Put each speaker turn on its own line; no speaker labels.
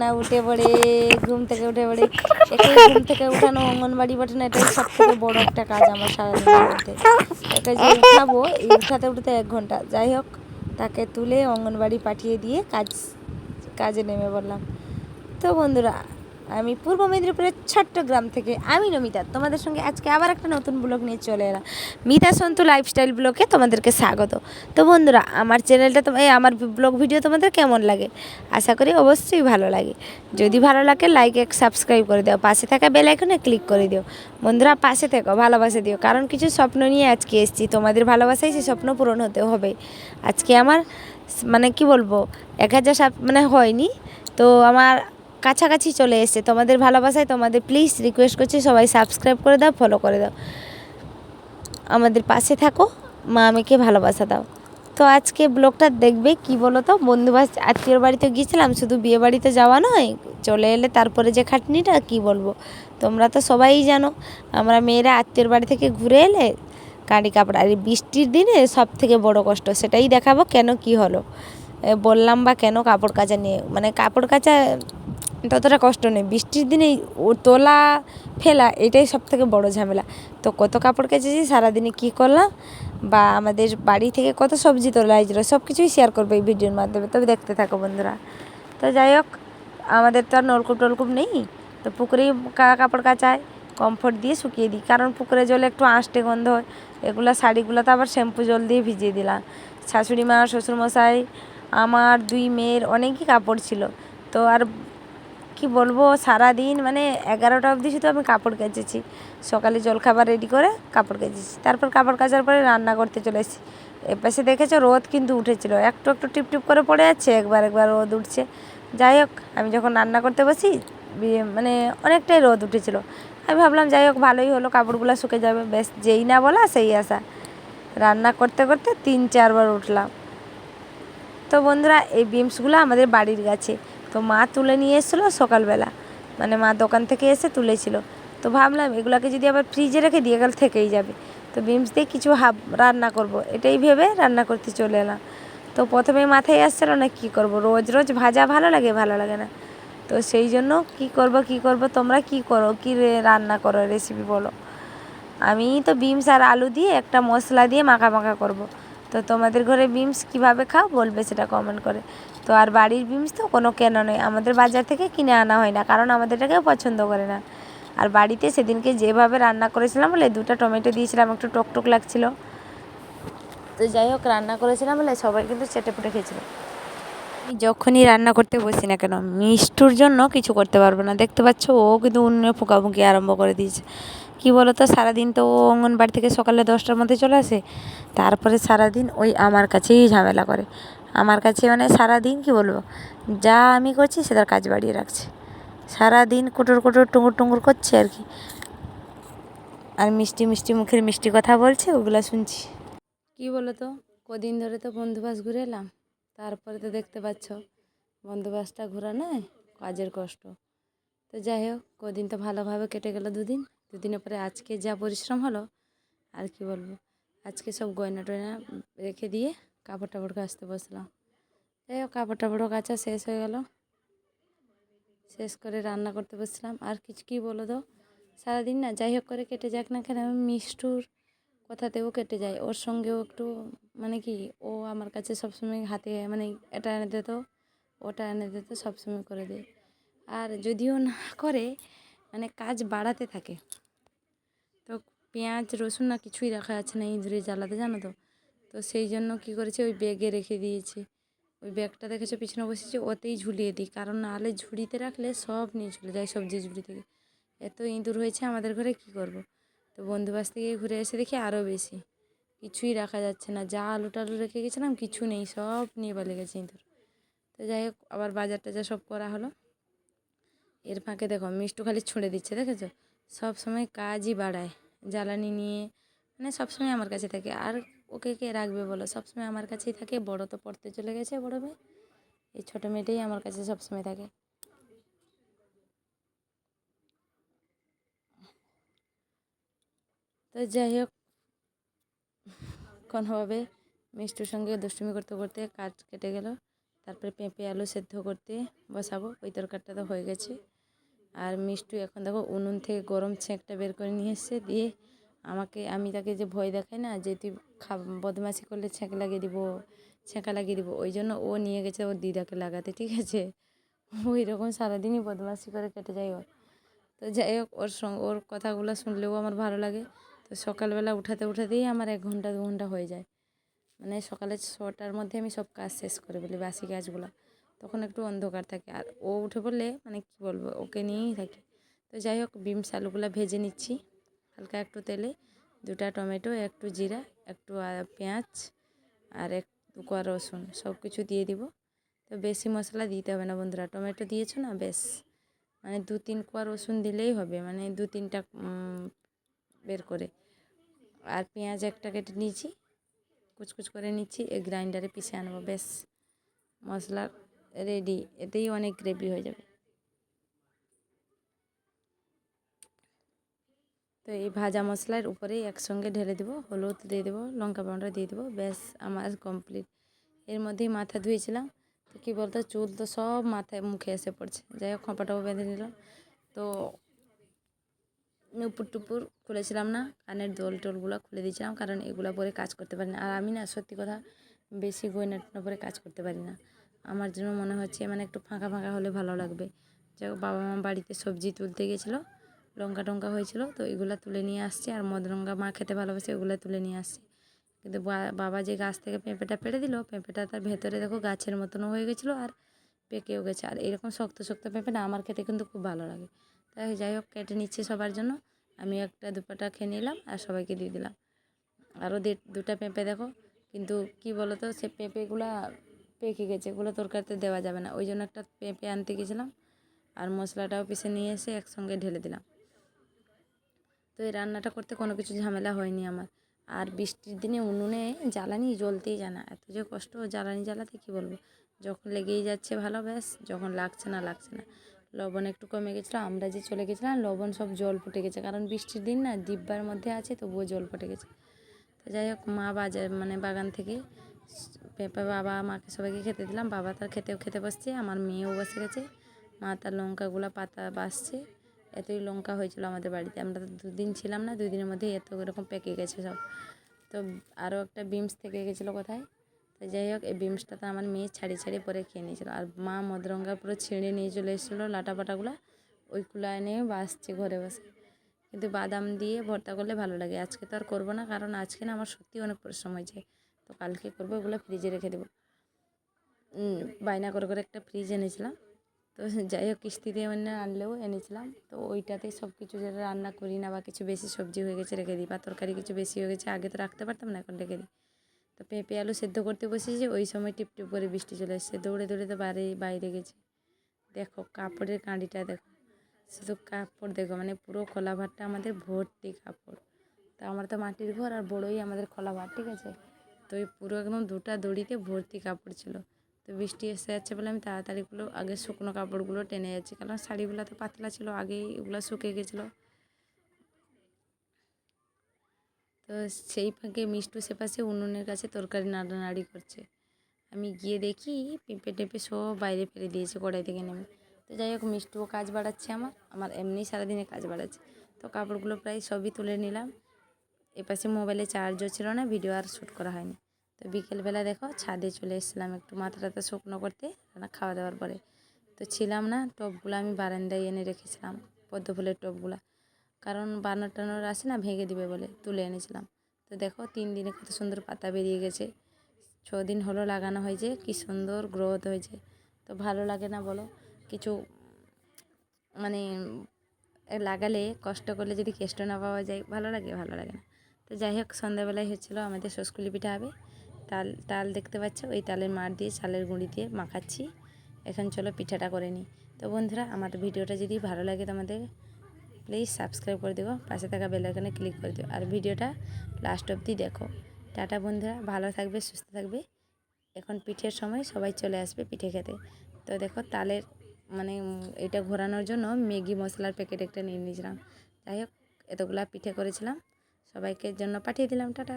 না, উঠে পড়ে, ঘুম থেকে উঠে পড়ে। একে ঘুম থেকে উঠানো অঙ্গনবাড়ি পাঠানো এটাই সব থেকে বড় একটা কাজ আমার সারাদিনের মধ্যে। একে যে উঠাবো, এই উঠাতে উঠাতে এক ঘণ্টা। যাই হোক, তাকে তুলে অঙ্গনবাড়ি পাঠিয়ে দিয়ে কাজ, কাজে নেমে বললাম তো বন্ধুরা আমি পূর্ব মেদিনীপুরের ছোট্ট গ্রাম থেকে আমি নমিতা। তোমাদের সঙ্গে আজকে আবার একটা নতুন ব্লগ নিয়ে চলে এলাম। মিতা সন্তু লাইফস্টাইল ব্লগে তোমাদেরকে স্বাগত। তো বন্ধুরা, আমার চ্যানেলটা তো এই আমার ব্লগ ভিডিও তোমাদের কেমন লাগে? আশা করি অবশ্যই ভালো লাগে। যদি ভালো লাগে লাইক এক সাবস্ক্রাইব করে দাও। পাশে থাকা বেল আইকনে ক্লিক করে দিও। বন্ধুরা, পাশে থেকো, ভালোবাসা দিও। কারণ কিছু স্বপ্ন নিয়ে আজকে এসেছি। তোমাদের ভালোবাসায় সেই স্বপ্ন পূরণ হতে হবে। আজকে আমার মানে কি বলব? এক হাজার মানে হয়নি। তো আমার কাছাকাছি চলে এসেছে। তোমাদের ভালোবাসায় তোমাদের প্লিজ রিকোয়েস্ট করছি, সবাই সাবস্ক্রাইব করে দাও ফলো করে দাও। আমাদের পাশে থাকো, মা আমাকে ভালোবাসা দাও। তো আজকে ব্লগটা দেখবে কি বলো তো বন্ধু বন্ধুবাস আত্মীয়র বাড়িতে গিয়েছিলাম, শুধু বিয়ে বাড়িতে যাওয়া নয়, চলে এলে তারপরে যে খাটনিটা, কি বলব? তোমরা তো সবাই জানো, আমরা মেয়েরা আত্মীয়র বাড়ি থেকে ঘুরে এলে কাঁড়ি কাপড়, আর বৃষ্টির দিনে সব থেকে বড় কষ্ট, সেটাই দেখাবো কেন কি হলো। বললাম বা কেন কাপড় কাচা নিয়ে মানে কাপড় কাচা ততটা কষ্ট নেই। বৃষ্টির দিনে ও তোলা, ফেলা, এটাই সব থেকে বড় ঝামেলা। তো কত কাপড় কেচেছি, সারাদিনে কী করলাম? বা আমাদের বাড়ি থেকে কত সবজি তোলা হয়েছিল সব কিছুই শেয়ার করব এই ভিডিওর মাধ্যমে। তবে দেখতে থাকো বন্ধুরা। তো যাই হোক, আমাদের তো আর নলকূপ টলকূপ নেই। তো পুকুরেই কাপড় কাচায় কমফোর্ট দিয়ে শুকিয়ে দিই। কারণ পুকুরে জলে একটু আঁশটে গন্ধ হয়। এগুলো শাড়িগুলো তো আবার শ্যাম্পু জল দিয়ে ভিজিয়ে দিলাম। শাশুড়ি মা, শ্বশুরমশাই, আমার দুই মেয়ের অনেকই কাপড় ছিল। তো আর কি বলব, সারাদিন মানে এগারোটা অবধি শুধু আমি কাপড় কেচেছি। সকালে জলখাবার রেডি করে কাপড় কেচেছি। তারপর কাপড় কাচার পরে রান্না করতে চলে এসেছি। এপাশে দেখেছ রোদ কিন্তু উঠেছিল। একটু একটু টিপ টিপ করে পড়ে যাচ্ছে একবার একবার রোদ উঠছে। যাই হোক, আমি যখন রান্না করতে বসি মানে অনেকটাই রোদ উঠেছিল। আমি ভাবলাম, যাই হোক, ভালোই হলো, কাপড়গুলো শুকে যাবে। বেশ, যেই না বলা সেই আশা। রান্না করতে করতে তিন চারবার উঠলাম। তো বন্ধুরা, এই বিমসগুলো আমাদের বাড়ির গাছে। তো মা তুলে নিয়ে এসেছিল সকালবেলা। মানে মা দোকান থেকে এসে তুলেছিল। তো ভাবলাম এগুলোকে যদি আবার ফ্রিজে রেখে দিয়ে গেলে, থেকেই যাবে। তো বিমস দিয়ে কিছু হাব রান্না করব। এটাই ভেবে রান্না করতে চলে এলাম। তো প্রথমে মাথায় আসছিল না কি করব? রোজ রোজ ভাজা ভালো লাগে ভালো লাগে না। তো সেই জন্য কি করব কি করব, তোমরা কি করো, কি রান্না করো রেসিপি বলো। আমি তো বিমস আর আলু দিয়ে একটা মশলা দিয়ে মাখা মাখা করব। তো তোমাদের ঘরে বিমস কীভাবে খাও বলবে সেটা কমেন্ট করে। তো আর বাড়ির বিমস তো কোনো কেন নয় আমাদের বাজার থেকে কিনে আনা হয় না, কারণ আমাদের এটা কেউ পছন্দ করে না। আর বাড়িতে সেদিনকে যেভাবে রান্না করেছিলাম, বলে দুটো টমেটো দিয়েছিলাম, একটু টকটক লাগছিল। তো যাই হোক, রান্না করেছিলাম বলে সবাই কিন্তু চেটে পুটে খেয়েছিল। আমি যখনই রান্না করতে বসি না কেন, মিষ্টুর জন্য কিছু করতে পারব না। দেখতে পাচ্ছ, ও কিন্তু উনুনে ফুঁকাফুঁকি আরম্ভ করে দিয়েছে। কি বলো তো সারাদিন তো ও অঙ্গনবাড়ি থেকে সকালে দশটার মধ্যে চলে আসে, তারপরে সারাদিন ওই আমার কাছেই ঝামেলা করে। আমার কাছে মানে সারাদিন কি বলব? যা আমি করছি সে তার কাজ বাড়িয়ে রাখছে। সারাদিন কুটুর কুটুর টুঙ্গুর টুঙ্গুর করছে আর কি। আর মিষ্টি মিষ্টি মুখের মিষ্টি কথা বলছে, ওগুলো শুনছি। কি বলো তো কদিন ধরে তো বন্ধুবাস ঘুরে এলাম। তারপরে তো দেখতে পাচ্ছ, বন্ধুবাসটা ঘোরা নয় কাজের কষ্ট। তো যাই হোক, কদিন তো ভালোভাবে কেটে গেল দুদিন। দুদিনের পরে আজকে যা পরিশ্রম হলো, আর কি বলব? আজকে সব গয়না টয়না রেখে দিয়ে কাপড় টাপড় কাচতে বসলাম। যাই হোক, কাপড় টাপড়ও কাচা শেষ হয়ে গেল। শেষ করে রান্না করতে বসলাম। আর কিছু কি বলো তো? সারাদিন না, যাই হোক করে কেটে যাক না কেন, আমি মিষ্টুর কথাতেও কেটে যায় ওর সঙ্গেও একটু মানে কি, ও আমার কাছে সবসময় হাতে মানে এটা এনে দিত ওটা এনে দিত সবসময় করে দেয় আর যদিও না করে মানে কাজ বাড়াতে থাকে। তো পেঁয়াজ, রসুন না কিছুই রাখা আছে না ইঁদুরে জ্বালাতে, জানো তো? তো সেই জন্য কি করেছে, ওই ব্যাগে রেখে দিয়েছে। ওই ব্যাগটা দেখেছ, পিছনে বসেছে, ওতেই ঝুলিয়ে দিই। কারণ নাহলে ঝুড়িতে রাখলে সব নিয়ে চলে যায়, সবজি ঝুড়ি থেকে। এত ইঁদুর হয়েছে আমাদের ঘরে, কি করব। তো বন্ধুবাস থেকে ঘুরে এসে দেখি আরও বেশি। কিছুই রাখা যাচ্ছে না। যা আলু টালু রেখে গেছিলাম, কিছু নেই, সব নিয়ে পালিয়ে গেছে ইঁদুর। তো যাই হোক, আবার বাজার টাজার সব করা হলো। এর ফাঁকে দেখো, মিষ্টু খালি ছুঁড়ে দিচ্ছে, দেখেছ? সব সময় কাজই বাড়ায়। জ্বালানি নিয়ে মানে সব সময় আমার কাছে থাকে। আর ওকে কে রাখবে বলো? সবসময় আমার কাছেই থাকে। বড় তো পড়তে চলে গেছে, বড় মেয়ে। এই ছোটো মেয়েটাই আমার কাছে সবসময় থাকে। তো যাই হোক, কোনোভাবে মিষ্টুর সঙ্গে দুষ্টুমি করতে করতে কাজ কেটে গেল। তারপরে পেঁপে, আলু সেদ্ধ করতে বসাবো। ওই তরকারিটা তো হয়ে গেছে। আর মিষ্টু এখন দেখো উনুন থেকে গরম ছেঁকটা বের করে নিয়ে এসছে। দিয়ে আমাকে, আমি তাকে যে ভয় দেখাই না, যে তুই খা, বদমাশি করলে ছেঁক লাগিয়ে দিব ছেঁকা লাগিয়ে দিব, ওই জন্য ও নিয়ে গেছে ওর দিদাকে লাগাতে, ঠিক আছে? ওই রকম সারাদিনই বদমাশি করে কেটে যায় ওর। তো যাই হোক, ওর সঙ্গে ওর কথাগুলো শুনলেও আমার ভালো লাগে। তো সকালবেলা উঠাতে উঠাতেই আমার এক ঘণ্টা, দু ঘণ্টা হয়ে যায়। মানে সকালে ছটার মধ্যে আমি সব কাজ শেষ করে ফেলি, বাসি কাজগুলো। তখন একটু অন্ধকার থাকে। আর ও উঠে পড়লে মানে কি বলব, ওকে নিয়েই থাকি। তো যাই হোক বিমস আলুগুলো ভেজে নিচ্ছি। হালকা একটু তেলে, দুটা টমেটো, একটু জিরা, একটু পেঁয়াজ আর এক কোয়া রসুন সব কিছু দিয়ে দিব। তো বেশি মশলা দিতে হবে না বন্ধুরা, টমেটো দিয়েছ না? বেশ। মানে দু তিন কোয়া রসুন দিলেই হবে মানে দু তিনটা বের করে। আর পেঁয়াজ একটা কেটে নিয়েছি, কুচকুচ করে নিচ্ছি, এই গ্রাইন্ডারে পিষে আনব, বেশ। মশলা রেডি, এতেই অনেক গ্রেভি হয়ে যাবে। তো এই ভাজা মশলার উপরেই একসঙ্গে ঢেলে দেবো, হলুদ দিয়ে দেবো, লঙ্কা পাউডার দিয়ে দেবো, ব্যাস আমার কমপ্লিট এর মধ্যেই মাথা ধুয়েছিলাম, তো কী বলতো, চুল তো সব মাথায় মুখে এসে পড়ছে। যাই হোক খোঁপাটাও বেঁধে নিলাম। তো নুপুর টুপুর খুলেছিলাম না, কানের দোল টোলগুলো খুলে দিয়েছিলাম, কারণ এগুলো পরে কাজ করতে পারি না। আর আমি না, সত্যি কথা, বেশি গয়না টয়না পরে কাজ করতে পারি না। আমার জন্য মনে হচ্ছে মানে একটু ফাঁকা ফাঁকা হলে ভালো লাগবে। যাই বাবা মা বাড়িতে সবজি তুলতে গেছিল লঙ্কা টঙ্কা হয়েছিল, তো এগুলো তুলে নিয়ে আসছে। আর মদরঙ্গা মা খেতে ভালোবাসে, ওগুলো তুলে নিয়ে আসছে। কিন্তু বাবা যে গাছ থেকে পেঁপেটা পেড়ে দিল, পেঁপেটা তার ভেতরে দেখো গাছের মতনও হয়ে গেছিল আর পেকেও গেছে। আর এরকম শক্ত শক্ত পেঁপে না, আমার খেতে কিন্তু খুব ভালো লাগে। তাই যাই হোক, কেটে নিচ্ছি সবার জন্য। আমি একটা, দুপাটা খেয়ে নিলাম আর সবাইকে দিয়ে দিলাম। আরও দুটা পেঁপে দেখো। কিন্তু কি বলো তো সে পেঁপেগুলা পেকে গেছে, এগুলো তরকারিতে দেওয়া যাবে না। ওই জন্য একটা পেঁপে আনতে গেছিলাম। আর মশলাটাও পিষে নিয়ে এসে একসঙ্গে ঢেলে দিলাম। তো এই রান্নাটা করতে কোনো কিছু ঝামেলা হয়নি আমার। আর বৃষ্টির দিনে উনুনে জ্বালানি জ্বলতেই যায় না। এত যে কষ্ট, জ্বালানি জ্বালাতে কী বলব? যখন লেগেই যাচ্ছে ভালো, ব্যাস, যখন লাগছে না লাগছে না। লবণ একটু কমে গেছিল, আমরা যে চলে গেছিলাম, লবণ সব জল ফুটে গেছে। কারণ বৃষ্টির দিন না ডিব্বার মধ্যে আছে, তবুও জল ফুটে গেছে। তো যাই হোক, মা বাজার মানে বাগান থেকে পেঁপে বাবা, মাকে সবাইকে খেতে দিলাম। বাবা তার খেতেও খেতে বসছে, আমার মেয়েও বসে গেছে। মা তার লঙ্কাগুলো, পাতা বাসছে। এতই লঙ্কা হয়েছিল আমাদের বাড়িতে। আমরা তো দুদিন ছিলাম না দুই দিনের মধ্যে এত এরকম পেকে গেছে সব। তো আরও একটা বিমস থেকে গেছিল কোথায়? তো যাই হোক, এই বিমসটা তো আমার মেয়ে ছাড়ি ছাড়ি পরে খেয়ে নিয়েছিল। আর মা মদরঙ্গা পুরো ছিঁড়ে নিয়ে চলে এসেছিল লাটা পাটাগুলো ওইগুলো এনে বাসছে ঘরে বসে। কিন্তু বাদাম দিয়ে ভর্তা করলে ভালো লাগে। আজকে তো আর করব না, কারণ আজকে না আমার সত্যি অনেক পরিশ্রম হয়েছে। তো কালকে করব ওগুলো ফ্রিজে রেখে দেবো। বায়না করে করে একটা ফ্রিজ এনেছিলাম। তো যাই হোক কিস্তিতে এনে আনলেও এনেছিলাম। তো ওইটাতেই সব কিছু যেটা রান্না করি না বা কিছু বেশি সবজি হয়ে গেছে রেখে দিই বা তরকারি কিছু বেশি হয়ে গেছে, আগে তো রাখতে পারতাম না, এখন রেখে দিই। তো পেঁপে আলু সেদ্ধ করতে বসেছি, ওই সময় টিপ টিপ করে বৃষ্টি চলে এসছে, দৌড়ে দৌড়ে তো বাইরে বাইরে গেছে। দেখো, কাপড়ের কাঁড়িটা দেখো, শুধু কাপড় দেখো মানে পুরো খোলা ভাতটা আমাদের ভর্তি কাপড়। তা আমার তো মাটির ঘর আর বড়োই আমাদের খোলা ভাত, ঠিক আছে? তো ওই পুরো একদম দুটা দড়িতে ভর্তি কাপড় ছিল। তো বৃষ্টি এসে যাচ্ছে বলে আমি তাড়াতাড়িগুলো আগে শুকনো কাপড়গুলো টেনে যাচ্ছি। কারণ শাড়িগুলো তো পাতলা ছিল, আগেই এগুলো শুকিয়ে গেছিল। তো সেই ফাঁকে মিষ্টু সে পাশে উনুনের কাছে তরকারি নাড়ানাড়ি করছে। আমি গিয়ে দেখি পেঁপে টেপে সব বাইরে ফেলে দিয়েছে কড়াই থেকে নেমে। তো যাই হোক, মিষ্টুও কাজ বাড়াচ্ছে আমার আমার এমনি সারাদিনে কাজ বাড়াচ্ছে। তো কাপড়গুলো প্রায় সবই তুলে নিলাম। এপাশে মোবাইলে চার্জও ছিল না ভিডিও আর শ্যুট করা হয়নি। তো বিকেলবেলা দেখো ছাদে চলে এসেছিলাম একটু মাথা টাথা শুকনো করতে রান্না খাওয়া দাওয়ার পরে। তো ছিলাম না টবগুলো আমি বারান্দায় এনে রেখেছিলাম, পদ্ম ফুলের টবগুলো কারণ বানর টানর আসে না, ভেঙে দিবে বলে তুলে এনেছিলাম। তো দেখো তিন দিনে কত সুন্দর পাতা বেরিয়ে গেছে। ছ দিন হলো লাগানো হয়েছে, কি সুন্দর গ্রোথ হয়েছে। তো ভালো লাগে না বলো, কিছু মানে লাগালে কষ্ট করলে যদি কেষ্ট না পাওয়া যায়, ভালো লাগে ভালো লাগে না। তো যাই হোক, সন্ধ্যাবেলায় হচ্ছিল আমাদের সসকুলি পিঠা হবে। তাল তাল দেখতে পাচ্ছ? ওই তালের মার দিয়ে, চালের গুঁড়ি দিয়ে মাখাচ্ছি। এখন চলো পিঠাটা করে নিই। তো বন্ধুরা, আমার ভিডিওটা যদি ভালো লাগে তোমাদের প্লিজ সাবস্ক্রাইব করে দেবো পাশে থাকা বেল আইকনে ক্লিক করে দিও। আর ভিডিওটা লাস্ট অবধি দেখো। টাটা বন্ধুরা, ভালো থাকবে, সুস্থ থাকবে। এখন পিঠের সময় সবাই চলে আসবে পিঠে খেতে। তো দেখো, তালের মানে এটা ঘোরানোর জন্য ম্যাগি মশলার প্যাকেট একটা নিয়ে নিয়েছিলাম। যাই হোক, এতগুলা পিঠে করেছিলাম। সবাইকে জন্য পাঠিয়ে দিলাম। টাটা।